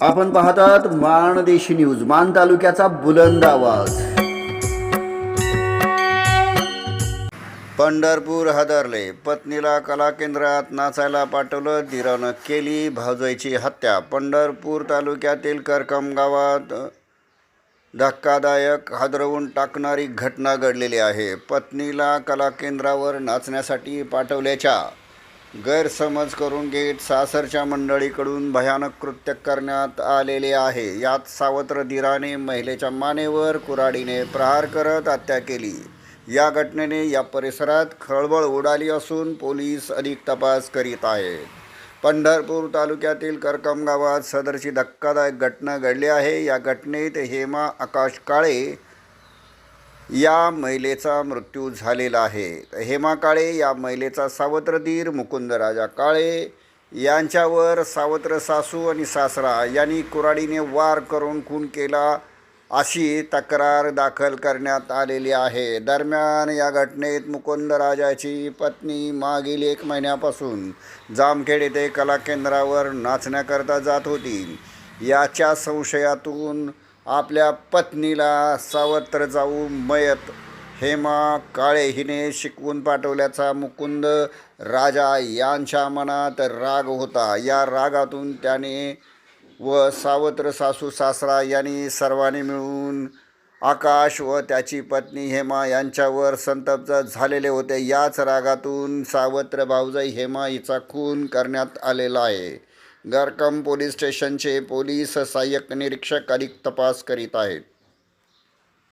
आपण पाहतात माणदेशी न्यूज मान तालुक्याचा बुलंद आवाज. पंढरपूर हादरले. पत्नीला कला केंद्रात नाचायला पाठवलं दिरानं केली भावजाईची हत्या. पंढरपूर तालुक्यातील करकम गावात धक्कादायक हादरवून टाकणारी घटना घडलेली आहे. पत्नीला कला केंद्रावर नाचण्यासाठी पाठवल्याच्या गैरसमज करून घेत सासरच्या मंडळीकडून भयानक कृत्य करण्यात आलेले आहे. यात सावत्र धीराने महिलेच्या मानेवर कुऱ्हाडीने प्रहार करत हत्या केली. या घटनेने या परिसरात खळबळ उडाली असून पोलीस अधिक तपास करीत आहेत. पंढरपूर तालुक्यातील करकम गावात सदरची धक्कादायक घटना घडली आहे. या घटनेत हेमा आकाश काळे या महिलेचा मृत्यू झालेला आहे. हेमा काळे या महिलेचा सावत्रधीर मुकुंदराजा काळे यांच्यावर सावत्र सासू आणि सासरा यांनी कुऱ्हाडीने वार करून खून केला अशी तक्रार दाखल करण्यात आलेली आहे. दरम्यान या घटनेत मुकुंदराजाची पत्नी मागील एक महिन्यापासून जामखेड येथे कला केंद्रावर नाचण्याकरता जात होती. याच्या संशयातून आपल्या पत्नीला सावत्र जाऊ मयत. हेमा काळे हिने शिकवून पाठवल्याचा मुकुंद राजा यांच्या मनात राग होता. या रागातून त्याने व सावत्र सासू सासरा यांनी सर्वांनी मिळून आकाश व त्याची पत्नी हेमा यांच्यावर संतप्त झालेले होते. याच रागातून सावत्र भाऊजाई हेमा हिचा खून करण्यात आलेला आहे. गारकम पोलीस स्टेशनचे पोलीस सहाय्यक निरीक्षक अधिक तपास करीत आहेत.